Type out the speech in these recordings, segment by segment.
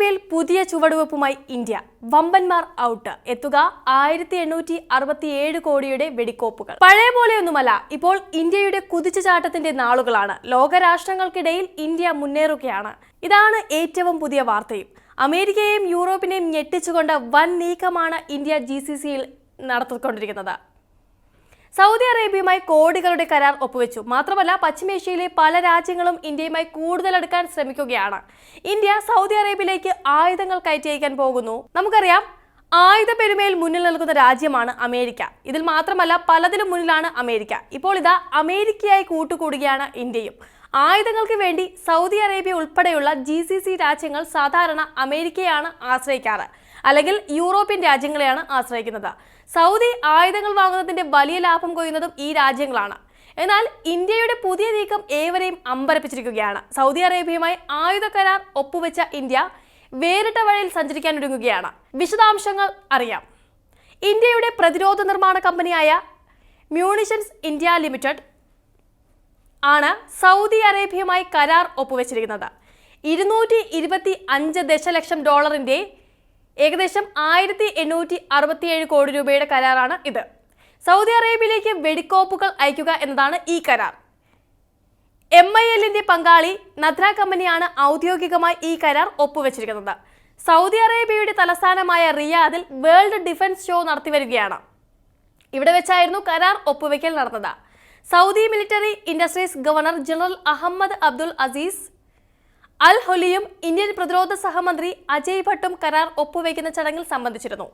അറേബ്യയിൽ പുതിയ ചുവടുവെപ്പുമായി India. വമ്പന്മാർ out. എത്തുക ആയിരത്തി എണ്ണൂറ്റി അറുപത്തിയേഴ് കോടിയുടെ വെടിക്കോപ്പുകൾ. പഴയ പോലെയൊന്നുമല്ല ഇപ്പോൾ ഇന്ത്യയുടെ കുതിച്ചുചാട്ടത്തിന്റെ നാളുകളാണ്. ലോകരാഷ്ട്രങ്ങൾക്കിടയിൽ ഇന്ത്യ മുന്നേറുകയാണ്. ഇതാണ് ഏറ്റവും പുതിയ വാർത്തയും. അമേരിക്കയെയും യൂറോപ്പിനെയും ഞെട്ടിച്ചുകൊണ്ട് വൻ നീക്കമാണ് ഇന്ത്യ ജി സി സിയിൽ നടത്തിക്കൊണ്ടിരിക്കുന്നത്. സൗദി അറേബ്യയുമായി കോടികളുടെ കരാർ ഒപ്പുവെച്ചു. മാത്രമല്ല പശ്ചിമേഷ്യയിലെ പല രാജ്യങ്ങളും ഇന്ത്യയുമായി കൂടുതൽ എടുക്കാൻ ശ്രമിക്കുകയാണ്. ഇന്ത്യ സൗദി അറേബ്യയിലേക്ക് ആയുധങ്ങൾ കയറ്റി പോകുന്നു. നമുക്കറിയാം ആയുധ പെരുമയിൽ മുന്നിൽ നിൽക്കുന്ന രാജ്യമാണ് അമേരിക്ക. ഇതിൽ മാത്രമല്ല പലതിലും മുന്നിലാണ് അമേരിക്ക. ഇപ്പോൾ ഇതാ അമേരിക്കയായി കൂട്ടുകൂടുകയാണ് ഇന്ത്യയും. ആയുധങ്ങൾക്ക് വേണ്ടി സൗദി അറേബ്യ ഉൾപ്പെടെയുള്ള ജി രാജ്യങ്ങൾ സാധാരണ അമേരിക്കയാണ് ആശ്രയിക്കാറ്. അല്ലെങ്കിൽ യൂറോപ്യൻ രാജ്യങ്ങളെയാണ് ആശ്രയിക്കുന്നത്. സൗദി ആയുധങ്ങൾ വാങ്ങുന്നതിന്റെ വലിയ ലാഭം കൊയ്യുന്നതും ഈ രാജ്യങ്ങളാണ്. എന്നാൽ ഇന്ത്യയുടെ പുതിയ നീക്കം ഏവരെയും അമ്പരപ്പിച്ചിരിക്കുകയാണ്. സൗദി അറേബ്യയുമായി ആയുധ കരാർ ഒപ്പുവെച്ച ഇന്ത്യ വേറിട്ട വഴിയിൽ സഞ്ചരിക്കാൻ ഒരുങ്ങുകയാണ്. വിശദാംശങ്ങൾ അറിയാം. ഇന്ത്യയുടെ പ്രതിരോധ നിർമ്മാണ കമ്പനിയായ മ്യൂണിഷൻസ് ഇന്ത്യ ലിമിറ്റഡ് ആണ് സൗദി അറേബ്യയുമായി കരാർ ഒപ്പുവെച്ചിരിക്കുന്നത്. ഇരുന്നൂറ്റി ഇരുപത്തി അഞ്ച് ദശലക്ഷം ഡോളറിന്റെ ഏകദേശം ആയിരത്തി എണ്ണൂറ്റി അറുപത്തിയേഴ് കോടി രൂപയുടെ കരാറാണ് ഇത്. സൗദി അറേബ്യയിലേക്ക് വെടിക്കോപ്പുകൾ അയക്കുക എന്നതാണ് ഈ കരാർ. എം ഐ എല്ലിന്റെ പങ്കാളി നദ്ര കമ്പനിയാണ് ഔദ്യോഗികമായി ഈ കരാർ ഒപ്പുവെച്ചിരിക്കുന്നത്. സൗദി അറേബ്യയുടെ തലസ്ഥാനമായ റിയാദിൽ വേൾഡ് ഡിഫൻസ് ഷോ നടത്തിവരികയാണ് ഇവിടെ വെച്ചായിരുന്നു കരാർ ഒപ്പുവെക്കൽ നടന്നത്. Saudi military industries governor general Ahmed Abdul Aziz Al ഹൊലിയും Indian പ്രതിരോധ സഹമന്ത്രി അജയ് ഭട്ടും കരാർ ഒപ്പുവെക്കുന്ന ചടങ്ങിൽ സംബന്ധിച്ചിരുന്നു.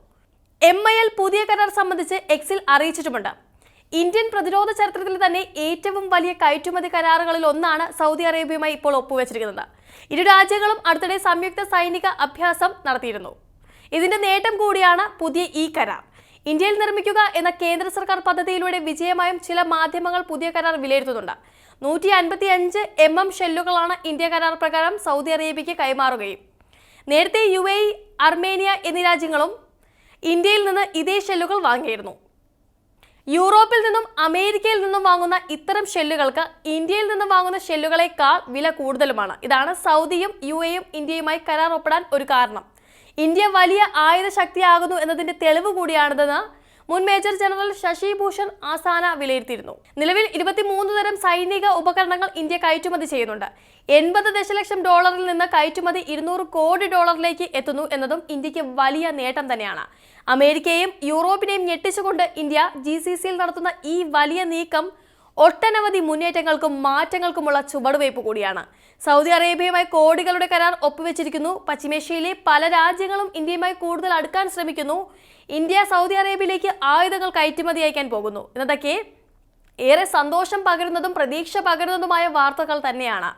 എം ഐ എൽ പുതിയ കരാർ സംബന്ധിച്ച് എക്സിൽ അറിയിച്ചിട്ടുമുണ്ട്. ഇന്ത്യൻ പ്രതിരോധ ചരിത്രത്തിൽ തന്നെ ഏറ്റവും വലിയ കയറ്റുമതി കരാറുകളിൽ ഒന്നാണ് സൗദി അറേബ്യയുമായി ഇപ്പോൾ ഒപ്പുവെച്ചിരിക്കുന്നത്. ഇരു രാജ്യങ്ങളും അടുത്തിടെ സംയുക്ത സൈനിക അഭ്യാസം നടത്തിയിരുന്നു. ഇതിന്റെ നേട്ടം കൂടിയാണ് പുതിയ ഈ കരാർ. ഇന്ത്യയിൽ നിർമ്മിക്കുക എന്ന കേന്ദ്ര സർക്കാർ പദ്ധതിയിലൂടെ വിജയമായും ചില മാധ്യമങ്ങൾ പുതിയ കരാർ വിലയിരുത്തുന്നുണ്ട്. നൂറ്റി അൻപത്തി അഞ്ച് എം എം ഷെല്ലുകളാണ് ഇന്ത്യ കരാർ പ്രകാരം സൗദി അറേബ്യയ്ക്ക് കൈമാറുകയും. നേരത്തെ യു എ അർമേനിയ എന്നീ രാജ്യങ്ങളും ഇന്ത്യയിൽ നിന്ന് ഇതേ ഷെല്ലുകൾ വാങ്ങിയിരുന്നു. യൂറോപ്പിൽ നിന്നും അമേരിക്കയിൽ നിന്നും വാങ്ങുന്ന ഇത്തരം ഷെല്ലുകൾക്ക് ഇന്ത്യയിൽ നിന്നും വാങ്ങുന്ന ഷെല്ലുകളെക്കാൾ വില കൂടുതലുമാണ്. ഇതാണ് സൗദിയും യു എയും ഇന്ത്യയുമായി കരാർ ഒപ്പിടാൻ ഒരു കാരണം. ഇന്ത്യ വലിയ ആയുധ ശക്തിയാകുന്നു എന്നതിന്റെ തെളിവ് കൂടിയാണിതെന്ന് മുൻ മേജർ ജനറൽ ശശി ഭൂഷൺ ആസാന വിലയിരുത്തിയിരുന്നു. നിലവിൽ ഇരുപത്തിമൂന്ന് തരം സൈനിക ഉപകരണങ്ങൾ ഇന്ത്യ കയറ്റുമതി ചെയ്യുന്നുണ്ട്. എൺപത് ദശലക്ഷം ഡോളറിൽ നിന്ന് കയറ്റുമതി ഇരുന്നൂറ് കോടി ഡോളറിലേക്ക് എത്തുന്നു എന്നതും ഇന്ത്യയ്ക്ക് വലിയ നേട്ടം തന്നെയാണ്. അമേരിക്കയെയും യൂറോപ്പിനെയും ഞെട്ടിച്ചുകൊണ്ട് ഇന്ത്യ ജി നടത്തുന്ന ഈ വലിയ നീക്കം ഒട്ടനവധി മുന്നേറ്റങ്ങൾക്കും മാറ്റങ്ങൾക്കുമുള്ള ചുവടുവയ്പ് കൂടിയാണ്. സൗദി അറേബ്യയുമായി കോടികളുടെ കരാർ ഒപ്പുവെച്ചിരിക്കുന്നു. പശ്ചിമേഷ്യയിലെ പല രാജ്യങ്ങളും ഇന്ത്യയുമായി കൂടുതൽ അടുക്കാൻ ശ്രമിക്കുന്നു. ഇന്ത്യ സൗദി അറേബ്യയിലേക്ക് ആയുധങ്ങൾ കയറ്റുമതി അയക്കാൻ പോകുന്നു. എന്നതൊക്കെ ഏറെ സന്തോഷം പകരുന്നതും പ്രതീക്ഷ പകരുന്നതുമായ വാർത്തകൾ തന്നെയാണ്.